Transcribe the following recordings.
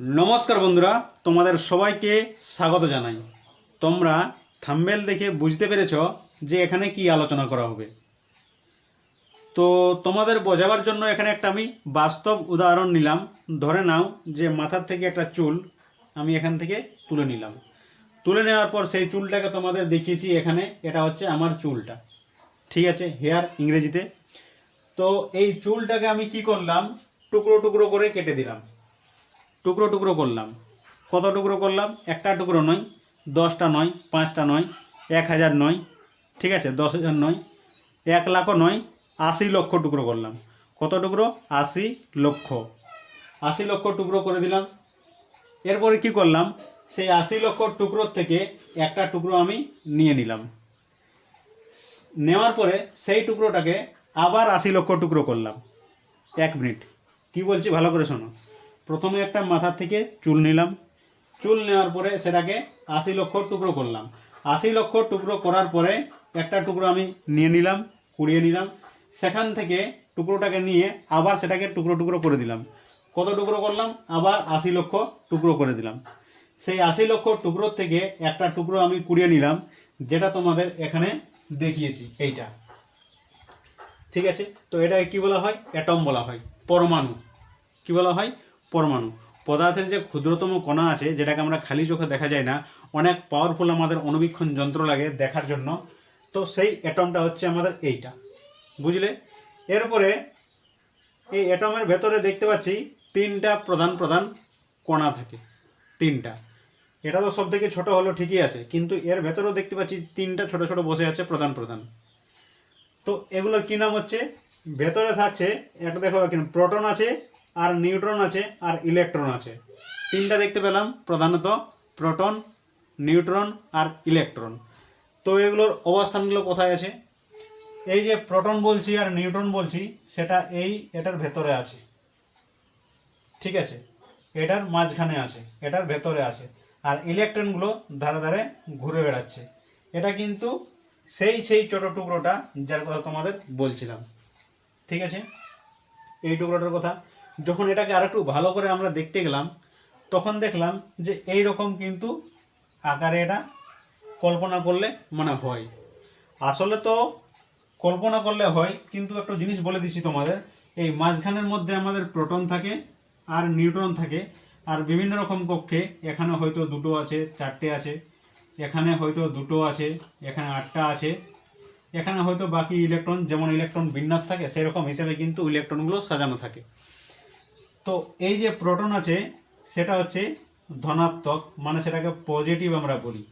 নমস্কার বন্ধুরা, তোমাদের সবাইকে স্বাগত জানাই। তোমরা থাম্বেল দেখে বুঝতে পেরেছ যে এখানে কি আলোচনা করা হবে। তো তোমাদের বোঝাবার জন্য এখানে একটা আমি বাস্তব উদাহরণ নিলাম। ধরে নাও যে মাথার থেকে একটা চুল আমি এখান থেকে তুলে নিলাম। তুলে নেওয়ার পর সেই চুলটাকে তোমাদের দেখিয়েছি এখানে, এটা হচ্ছে আমার চুলটা। ঠিক আছে, হেয়ার ইংরেজিতে। তো এই চুলটাকে আমি কি করলাম? টুকরো টুকরো করে কেটে দিলাম। টুকরো টুকরো করলাম। কত টুকরো করলাম? একটা টুকরো নয়, দশটা নয়, পাঁচটা নয়, এক হাজার নয়, ঠিক আছে, দশ হাজার নয়, এক লাখও নয়, আশি লক্ষ টুকরো করলাম। কত টুকরো? আশি লক্ষ। আশি লক্ষ টুকরো করে দিলাম। এরপরে কি করলাম? সেই আশি লক্ষ টুকরোর থেকে একটা টুকরো আমি নিয়ে নিলাম। নেওয়ার পরে সেই টুকরোটাকে আবার আশি লক্ষ টুকরো করলাম। এক মিনিট। কি বলছি ভালো করে শোনো। প্রথমে একটা মাথার থেকে চুল নিলাম। চুল নেওয়ার পরে সেটাকে আশি লক্ষ টুকরো করলাম। আশি লক্ষ টুকরো করার পরে একটা টুকরো আমি নিয়ে নিলাম, কুড়িয়ে নিলাম। সেখান থেকে টুকরোটাকে নিয়ে আবার সেটাকে টুকরো টুকরো করে দিলাম। কত টুকরো করলাম? আবার আশি লক্ষ টুকরো করে দিলাম। সেই আশি লক্ষ টুকরোর থেকে একটা টুকরো আমি কুড়িয়ে নিলাম, যেটা তোমাদের এখানে দেখিয়েছি, এইটা। ঠিক আছে? তো এটাকে কি বলা হয়? অ্যাটম বলা হয়। পরমাণু। কি বলা হয়? পরমাণু। পদার্থের যে ক্ষুদ্রতম কণা আছে, যেটাকে আমরা খালি চোখে দেখা যায় না, অনেক পাওয়ারফুল আমাদের অনুবীক্ষণ যন্ত্র লাগে দেখার জন্য। তো সেই অ্যাটমটা হচ্ছে আমাদের এইটা। বুঝলে? এরপরে এই অ্যাটমের ভেতরে দেখতে পাচ্ছি তিনটা প্রধান প্রধান কণা থাকে। তিনটা। এটা তো সব থেকে ছোটো হলো, ঠিকই আছে। কিন্তু এর ভেতরেও দেখতে পাচ্ছি তিনটা ছোট ছোট বসে আছে প্রধান প্রধান। তো এগুলোর কী নাম হচ্ছে? ভেতরে থাকছে, একটা দেখো প্রোটন আছে আর নিউট্রন আছে আর ইলেকট্রন আছে। তিনটা দেখতে পেলাম, প্রধানত প্রোটন, নিউট্রন আর ইলেকট্রন। তো এগুলোর অবস্থানগুলো কোথায় আছে? এই যে প্রোটন বলছি আর নিউট্রন বলছি, সেটা এই এটার ভেতরে আছে। ঠিক আছে? এটার মাঝখানে আছে, এটার ভেতরে আছে। আর ইলেকট্রনগুলো ধারে ধারে ঘুরে বেড়াচ্ছে। এটা কিন্তু সেই সেই ছোট টুকরোটা যার কথা তোমাদের বলছিলাম। ঠিক আছে? এই টুকরোটার কথা। যখন এটাকে আরেকটু ভালো করে আমরা দেখতে গেলাম, তখন দেখলাম যে এই রকম কিন্তু আকারে এটা কল্পনা করলে মানে হয়। আসলে তো কল্পনা করলে হয়, কিন্তু একটা জিনিস বলে দিচ্ছি তোমাদের, এই মাঝখানের মধ্যে আমাদের প্রোটন থাকে আর নিউট্রন থাকে, আর বিভিন্ন রকম কক্ষে এখানে হয়তো দুটো আছে, চারটে আছে, এখানে হয়তো দুটো আছে, এখানে আটটা আছে, এখানে হয়তো বাকি ইলেকট্রন, যেমন ইলেকট্রন বিন্যাস থাকে, সেরকম হিসেবে কিন্তু ইলেকট্রনগুলো সাজানো থাকে। তো এই যে প্রোটন আছে, সেটা হচ্ছে ধনাত্মক মানে সেটাকে পজিটিভ আমরা বলি।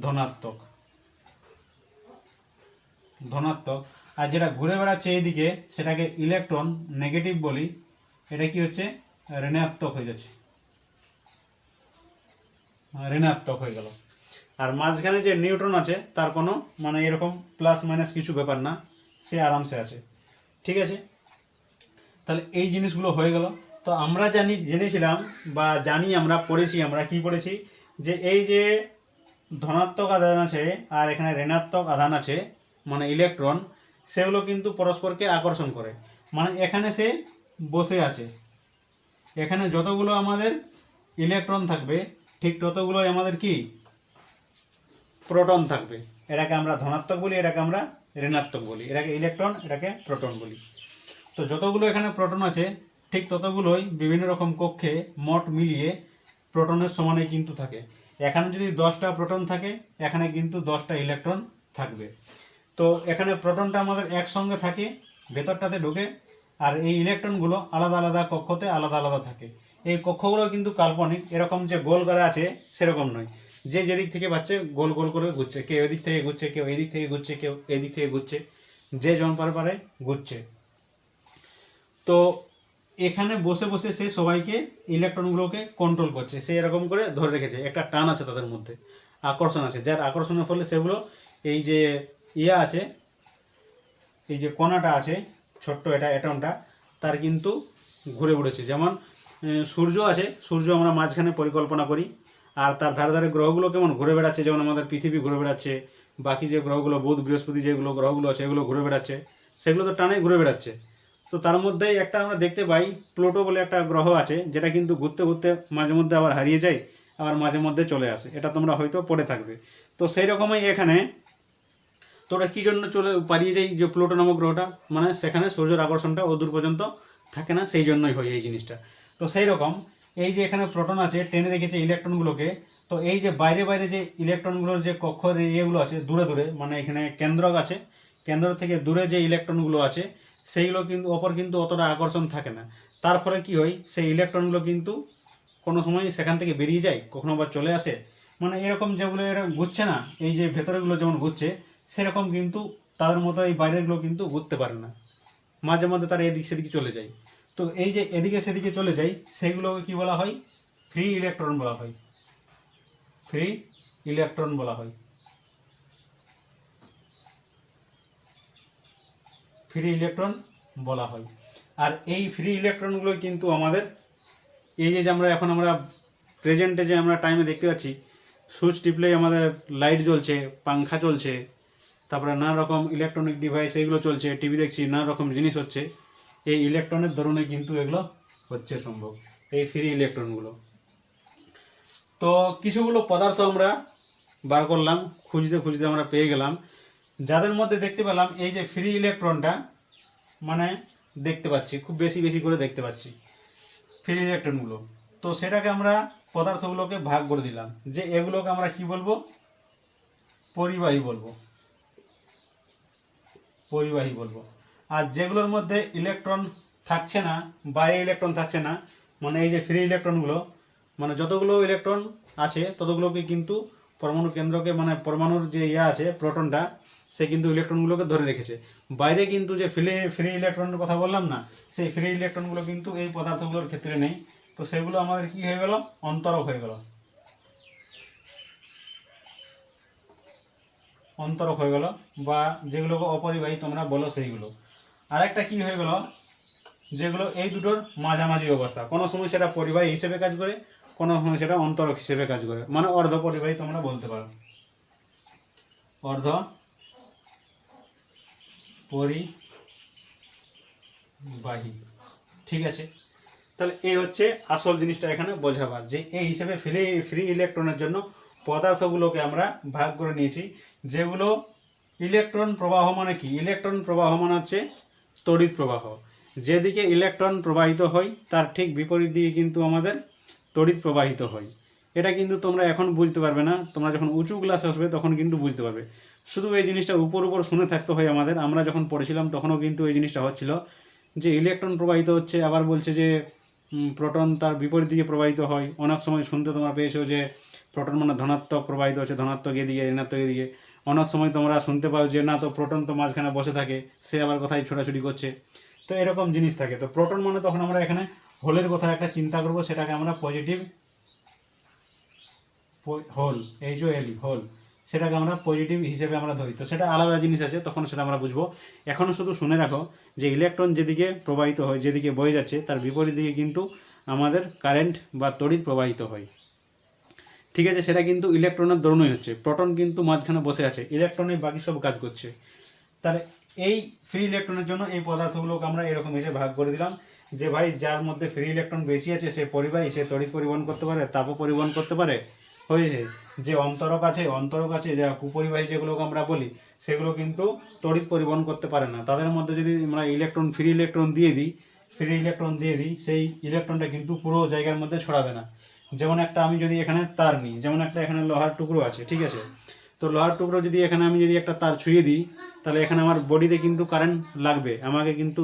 ধনাত্মক। ধনাত্মক। আর যেটা ঘুরে বেড়াচ্ছে এইদিকে, সেটাকে ইলেকট্রন নেগেটিভ বলি। এটা কি হচ্ছে? ঋণাত্মক হয়ে যাচ্ছে। ঋণাত্মক হয়ে গেল। আর মাঝখানে যে নিউট্রন আছে, তার কোনো মানে এরকম প্লাস মাইনাস কিছু ব্যাপার না। সে আরামসে আছে। ঠিক আছে? তাহলে এই জিনিসগুলো হয়ে গেল। তো আমরা জানি, জেনেছিলাম বা জানি আমরা, পড়েছি আমরা, কি পড়েছি? যে এই যে ধনাত্মক আধান আছে আর এখানে ঋণাত্মক আধান আছে মানে ইলেকট্রন সেগুলো কিন্তু পরস্পরকে আকর্ষণ করে। মানে এখানে সে বসে আছে। এখানে যতগুলো আমাদের ইলেকট্রন থাকবে, ঠিক ততগুলোই আমাদের কি? প্রোটন থাকবে। এটাকে আমরা ধনাত্মক বলি, এটাকে আমরা ঋণাত্মক বলি। এটাকে ইলেকট্রন এটাকে প্রোটন বলি। তো যতগুলো এখানে প্রোটন আছে ঠিক ততগুলোই বিভিন্ন রকম কক্ষে মোট মিলিয়ে প্রোটনের সমানে কিন্তু থাকে। এখানে যদি দশটা প্রোটন থাকে, এখানে কিন্তু দশটা ইলেকট্রন থাকবে। তো এখানে প্রোটনটা আমাদের একসঙ্গে থাকে, ভেতরটাতে ঢুকে, আর এই ইলেকট্রনগুলো আলাদা আলাদা কক্ষতে আলাদা আলাদা থাকে। এই কক্ষগুলো কিন্তু কাল্পনিক, এরকম যে গোল করা আছে সেরকম নয়। যে যেদিক থেকে পাচ্ছে, গোল গোল করে ঘুরছে, কেউ এদিক থেকে ঘুরছে, কেউ এদিক থেকে ঘুরছে, কেউ এদিক থেকে ঘুরছে, যে জন পারে পারে ঘুরছে। তো এখানে বসে বসে সে সবাইকে ইলেকট্রনগুলোকে কন্ট্রোল করছে। সে এরকম করে ধরে রেখেছে। একটা টান আছে তাদের মধ্যে। আকর্ষণ আছে। যার আকর্ষণের ফলে সেগুলো এই যে ইয়া আছে, এই যে কণাটা আছে, ছোট্ট এটা অ্যাটমটা তার কিন্তু ঘুরে উড়েছে যেমন সূর্য আছে, সূর্য আমরা মাঝখানে পরিকল্পনা করি। আর তার ধারে ধারে গ্রহগুলো কেমন ঘুরে বেড়াচ্ছে। যেমন আমাদের পৃথিবী ঘুরে বেড়াচ্ছে, বাকি যে গ্রহগুলো বুধ, বৃহস্পতি যেগুলো গ্রহগুলো আছে, এগুলো ঘুরে বেড়াচ্ছে। সেগুলো তো টানে ঘুরে বেড়াচ্ছে। তো তার মধ্যেই একটা আমরা দেখতে পাই প্লুটো বলে একটা গ্রহ আছে, যেটা কিন্তু ঘুরতে ঘুরতে মাঝে মধ্যে আবার হারিয়ে যায়, আবার মাঝে মধ্যে চলে আসে। এটা তোমরা হয়তো পড়ে থাকবে। তো সেই রকমই এখানে তো ওটা কী জন্য চলে পালিয়ে যায় যে প্লুটো নামক গ্রহটা? মানে সেখানে সূর্যের আকর্ষণটা অদূর পর্যন্ত থাকে না, সেই জন্যই হয় এই জিনিসটা। তো সেই রকম এই যে এখানে প্রোটন আছে, টেনে রেখেছে ইলেকট্রনগুলোকে, তো এই যে বাইরে বাইরে যে ইলেকট্রনগুলোর যে কক্ষর ইয়েগুলো আছে, দূরে দূরে মানে এখানে কেন্দ্রক আছে, কেন্দ্র থেকে দূরে যে ইলেকট্রনগুলো আছে সেইগুলো কিন্তু, অপর কিন্তু অতটা আকর্ষণ থাকে না। তার ফলে কি হয়, সেই ইলেকট্রনগুলো কিন্তু কোনো সময় সেখান থেকে বেরিয়ে যায়, কখনো আবার চলে আসে। মানে এরকম যেগুলো এরকম ঘুরছে না, এই যে ভেতরেগুলো যেমন ঘুরছে, সেরকম কিন্তু তাদের মতো এই বাইরেরগুলো কিন্তু ঘুরতে পারে না। মাঝে মধ্যে তারা এদিক সেদিকে চলে যায়। তো এই যে এদিকে সেদিকে চলে যায় সেগুলোকে কি বলা হয়? ফ্রি ইলেকট্রন বলা হয়। ফ্রি ইলেকট্রন বলা হয়। ফ্রি ইলেকট্রন বলা হয়। আর এই ফ্রি ইলেকট্রনগুলো কিন্তু আমাদের এই যে আমরা এখন আমরা প্রেজেন্টে যে আমরা টাইমে দেখতে পাচ্ছি, সুইচ টিপলেই আমাদের লাইট জ্বলছে, পাংখা চলছে, তারপরে নানা রকম ইলেকট্রনিক ডিভাইস এগুলো চলছে টিভি দেখছি, নানা রকম জিনিস হচ্ছে। এই ইলেকট্রনের দরুনে কিন্তু এগুলো হচ্ছে সম্ভব, এই ফ্রি ইলেকট্রনগুলো। তো কিছুগুলো পদার্থ আমরা বার করলাম, খুঁজতে খুঁজতে আমরা পেয়ে গেলাম। যাদের মধ্যে দেখতে পেলাম, এই যে ফ্রি ইলেকট্রনটা মানে দেখতে পাচ্ছি, খুব বেশি বেশি করে দেখতে পাচ্ছি ফ্রি ইলেকট্রনগুলো তো সেটাকে আমরা পদার্থগুলোকে ভাগ করে দিলাম। যে এগুলোকে আমরা কি বলব? পরিবাহী বলব। পরিবাহী বলব। আর যেগুলোর মধ্যে ইলেকট্রন থাকছে না বাইরে ইলেকট্রন থাকছে না মানে এই যে ফ্রি ইলেকট্রনগুলো মানে যতগুলো ইলেকট্রন আছে, ততগুলোকে কিন্তু পরমাণু কেন্দ্রকে মানে পরমাণুর যে ইয়ে আছে প্রোটনটা সে কিন্তু ইলেকট্রনগুলোকে ধরে রেখেছে। বাইরে কিন্তু যে ফ্রি ফ্রি ইলেকট্রনের কথা বললাম না, সেই ফ্রি ইলেকট্রনগুলো কিন্তু এই পদার্থগুলোর ক্ষেত্রে নেই। তো সেগুলো আমাদের কি হয়ে গেল? অন্তরক হয়ে গেল। অন্তরক হয়ে গেল, বা যেগুলোকে অপরিবাহী তোমরা বলো সেইগুলো। আরেকটা কি হয়ে গেল? যেগুলো এই দুটোর মাঝামাঝি অবস্থা। কোনো সময় সেটা পরিবাহী হিসেবে কাজ করে, কোনো সময় সেটা অন্তরক হিসেবে কাজ করে। মানে অর্ধ পরিবাহী তোমরা বলতে পারো। অর্ধ পরিবাহী ঠিক আছে? তাহলে এই হচ্ছে আসল জিনিসটা এখানে বোঝাবার। যে এই হিসেবে ফ্রি ফ্রি ইলেকট্রনের জন্য পদার্থগুলোকে আমরা ভাগ করে নিয়েছি। যেগুলো ইলেকট্রন প্রবাহ মানে কি? ইলেকট্রন প্রবাহ মানে হচ্ছে তড়িৎ প্রবাহ। যেদিকে ইলেকট্রন প্রবাহিত হয়, তার ঠিক বিপরীত দিকে কিন্তু আমাদের তড়িৎ প্রবাহিত হয়। এটা কিন্তু তোমরা এখন বুঝতে পারবে না। তোমরা যখন উঁচু ক্লাসে আসবে, তখন কিন্তু বুঝতে পারবে। শুধু এই জিনিসটা উপর উপর শুনে থাকতে হয় আমাদের। আমরা যখন পড়েছিলাম, তখনও কিন্তু এই জিনিসটা হচ্ছিল। যে ইলেকট্রন প্রবাহিত হচ্ছে, আবার বলছে যে প্রোটন তার বিপরীত দিকে প্রবাহিত হয়। অনেক সময় শুনতে তোমরা পেয়েছ যে প্রোটন মানে ধনাত্মক প্রবাহিত হচ্ছে, ধনাত্মক এদিকে, ঋণাত্মক এদিকে। অনেক সময় তোমরা শুনতে পাও যে, না তো প্রোটন তো মাঝখানে বসে থাকে, সে আবার কোথায় ছোটাছুটি করছে। তো এরকম জিনিস থাকে। তো প্রোটন মানে তখন আমরা এখানে হোলের কথা একটা চিন্তা করব, সেটাকে আমরা পজিটিভ হোল এই যে এলি হোল সেটাকে আমরা পজিটিভ হিসেবে আমরা ধরি। তো সেটা আলাদা জিনিস আছে, তখন সেটা আমরা বুঝব। এখনও শুধু শুনে রাখো যে ইলেকট্রন যেদিকে প্রবাহিত হয়, যেদিকে বয়ে যাচ্ছে, তার বিপরীত দিকে কিন্তু আমাদের কারেন্ট বা তড়িৎ প্রবাহিত হয়। ঠিক আছে, সেটা কিন্তু ইলেকট্রনের দরুনই হচ্ছে। প্রোটন কিন্তু মাঝখানে বসে আছে ইলেকট্রনই বাকি সব কাজ করছে। তার এই ফ্রি ইলেকট্রনের জন্য এই পদার্থগুলোকে আমরা এরকম এসে ভাগ করে দিলাম যে ভাই, যার মধ্যে ফ্রি ইলেকট্রন বেশি আছে, সে পরিবাহী, সে তড়িৎ পরিবহন করতে পারে, তাপও পরিবহন করতে পারে হয়েছে। যে অন্তরক আছে অন্তরক আছে, যা কুপরিবাহী যেগুলোকে আমরা বলি, সেগুলো কিন্তু তড়িৎ পরিবহন করতে পারে না। তাদের মধ্যে যদি আমরা ইলেকট্রন, ফ্রি ইলেকট্রন দিয়ে দিই, ফ্রি ইলেকট্রন দিয়ে দিই, সেই ইলেকট্রনটা কিন্তু পুরো জায়গার মধ্যে ছড়াবে না। যেমন একটা আমি যদি এখানে তার নিই, যেমন একটা এখানে লোহার টুকরো আছে, ঠিক আছে? তো লোহার টুকরো যদি এখানে আমি যদি একটা তার ছুঁয়ে দিই, তাহলে এখানে আমার বডিতে কিন্তু কারেন্ট লাগবে, আমাকে কিন্তু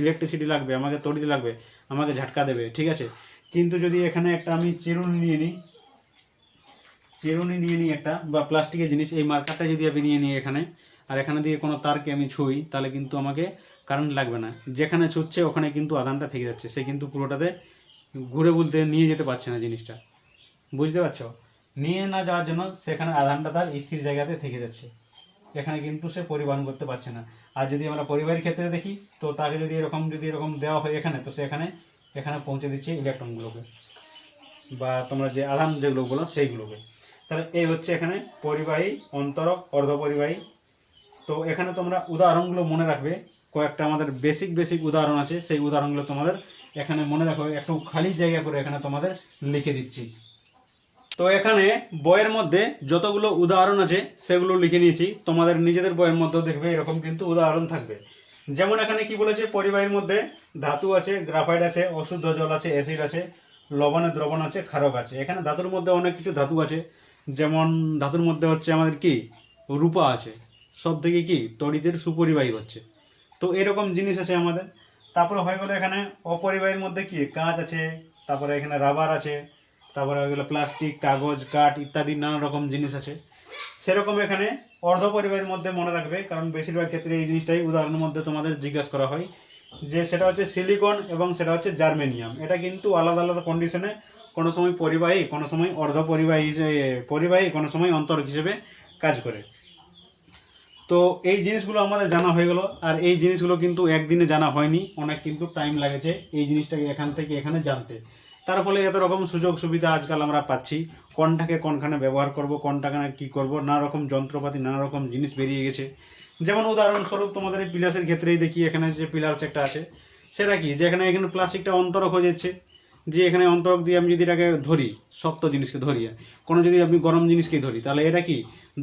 ইলেকট্রিসিটি লাগবে, আমাকে তড়িৎ লাগবে, আমাকে ঝাটকা দেবে, ঠিক আছে? কিন্তু যদি এখানে একটা আমি চিরুনি নিয়ে নিই চিরুনি নিয়ে নিই একটা, বা প্লাস্টিকের জিনিস, এই মার্কারটা যদি আমি নিয়ে নিই এখানে, আর এখানে দিয়ে কোনো তারকে আমি ছুঁই, তাহলে কিন্তু আমাকে কারেন্ট লাগবে না। যেখানে ছুটছে ওখানে কিন্তু আধানটা থেকে যাচ্ছে, সে কিন্তু পুরোটাতে ঘুরে বলতে নিয়ে যেতে পারছে না জিনিসটা। বুঝতে পারছ? নিয়ে না যাওয়ার জন্য সেখানে আধানটা তার স্থির জায়গাতে থেকে যাচ্ছে। এখানে কিন্তু সে পরিবহন করতে পারছে না। আর যদি আমরা পরিবারের ক্ষেত্রে দেখি, তো তাকে যদি এরকম যদি এরকম দেওয়া হয় এখানে, তো সে এখানে এখানে পৌঁছে দিচ্ছে ইলেকট্রনগুলোকে বা তোমরা যে আধান যেগুলো বলো সেইগুলোকে। তাহলে এই হচ্ছে এখানে পরিবাহী, অন্তরক, অর্ধপরিবাহী। তো এখানে তোমরা উদাহরণগুলো মনে রাখবে। কয়েকটা আমাদের বেসিক বেসিক উদাহরণ আছে। সেই উদাহরণগুলো তোমাদের এখানে মনে রাখো। একটু খালি জায়গা করে এখানে তোমাদের লিখে দিচ্ছি। তো এখানে বইয়ের মধ্যে যতগুলো উদাহরণ আছে, সেগুলো লিখে নিয়েছি। তোমাদের নিজেদের বইয়ের মধ্যেও দেখবে এরকম কিন্তু উদাহরণ থাকবে। যেমন এখানে কি বলেছে? পরিবাহীর মধ্যে ধাতু আছে গ্রাফাইট আছে, অশুদ্ধ জল আছে অ্যাসিড আছে, লবণের দ্রবণ আছে, ক্ষারক আছে। এখানে ধাতুর মধ্যে অনেক কিছু ধাতু আছে। যেমন ধাতুর মধ্যে হচ্ছে আমাদের কি? রূপা আছে। সব থেকে কি? তড়িতের সুপরিবাহী হচ্ছে। তো এরকম জিনিস আছে আমাদের। তারপরে হয়ে গেলো এখানে অপরিবাহীর মধ্যে কি? কাঁচ আছে, তারপরে এখানে রাবার আছে, তারপরে হয়ে গেলো প্লাস্টিক, কাগজ, কাঠ ইত্যাদি নানা রকম জিনিস আছে। সেরকম এখানে অর্ধ পরিবারের মধ্যে মনে রাখবে, কারণ বেশিরভাগ ক্ষেত্রে এই জিনিসটাই উদাহরণের মধ্যে তোমাদের জিজ্ঞাসা করা হয়। যে সেটা হচ্ছে সিলিকন এবং সেটা হচ্ছে জার্মেনিয়াম এটা কিন্তু আলাদা আলাদা কন্ডিশনে কোনো সময় পরিবাহী, কোনো সময় অর্ধ পরিবাহী পরিবাহী, কোনো সময় অন্তর হিসেবে কাজ করে। তো এই জিনিসগুলো আমাদের জানা হয়ে গেল, আর এই জিনিসগুলো কিন্তু একদিনে জানা হয়নি, অনেক কিন্তু টাইম লাগেছে এই জিনিসটাকে এখান থেকে এখানে জানতে। তার ফলে এত রকম সুযোগ সুবিধা আজকাল আমরা পাচ্ছি, কোনটাকে কোনখানে ব্যবহার করব, কোনটাকে কী করব নানা রকম যন্ত্রপাতি নানা রকম জিনিস বেরিয়ে গেছে। যেমন উদাহরণস্বরূপ তোমাদের এই পিলার্সের ক্ষেত্রেই দেখি, এখানে যে পিলার্স একটা আছে, সেটা কি? যে এখানে এখানে প্লাস্টিকটা অন্তরক হয়ে যাচ্ছে। যে এখানে অন্তরক দিয়ে আমি যদি এটাকে ধরি, শক্ত জিনিসকে ধরি, কোনো যদি আমি গরম জিনিসকে ধরি, তাহলে এটা কি?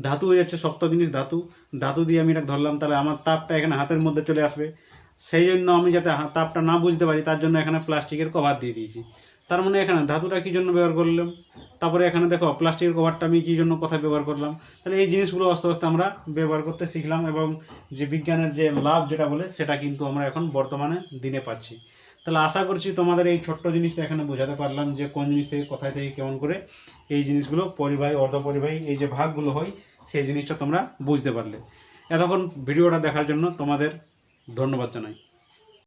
ধাতু হয়ে যাচ্ছে শক্ত জিনিস, ধাতু। ধাতু দিয়ে আমি এটা ধরলাম, তাহলে আমার তাপটা এখানে হাতের মধ্যে চলে আসবে। সেই জন্য আমি যাতে তাপটা না বুঝতে পারি, তার জন্য এখানে প্লাস্টিকের কভার দিয়ে দিয়েছি। তার মানে এখানে ধাতুটা কী জন্য ব্যবহার করলাম? তারপরে এখানে দেখো, প্লাস্টিকের কভারটা আমি কী জন্য, কোথায় ব্যবহার করলাম? তাহলে এই জিনিসগুলো আস্তে আস্তে আমরা ব্যবহার করতে শিখলাম এবং যে বিজ্ঞানের যে লাভ যেটা বলে, সেটা কিন্তু আমরা এখন বর্তমানে দিনে পাচ্ছি। তাহলে আশা করছি তোমাদের এই ছোট্ট জিনিসটা এখানে বোঝাতে পারলাম যে কোন জিনিস থেকে, কোথায় থেকে, কেমন করে এই জিনিসগুলো পরিবাহী অর্ধ পরিবাহী এই যে ভাগগুলো হয়, সেই জিনিসটা তোমরা বুঝতে পারলে। এতক্ষণ ভিডিওটা দেখার জন্য তোমাদের ধন্যবাদ জানাই।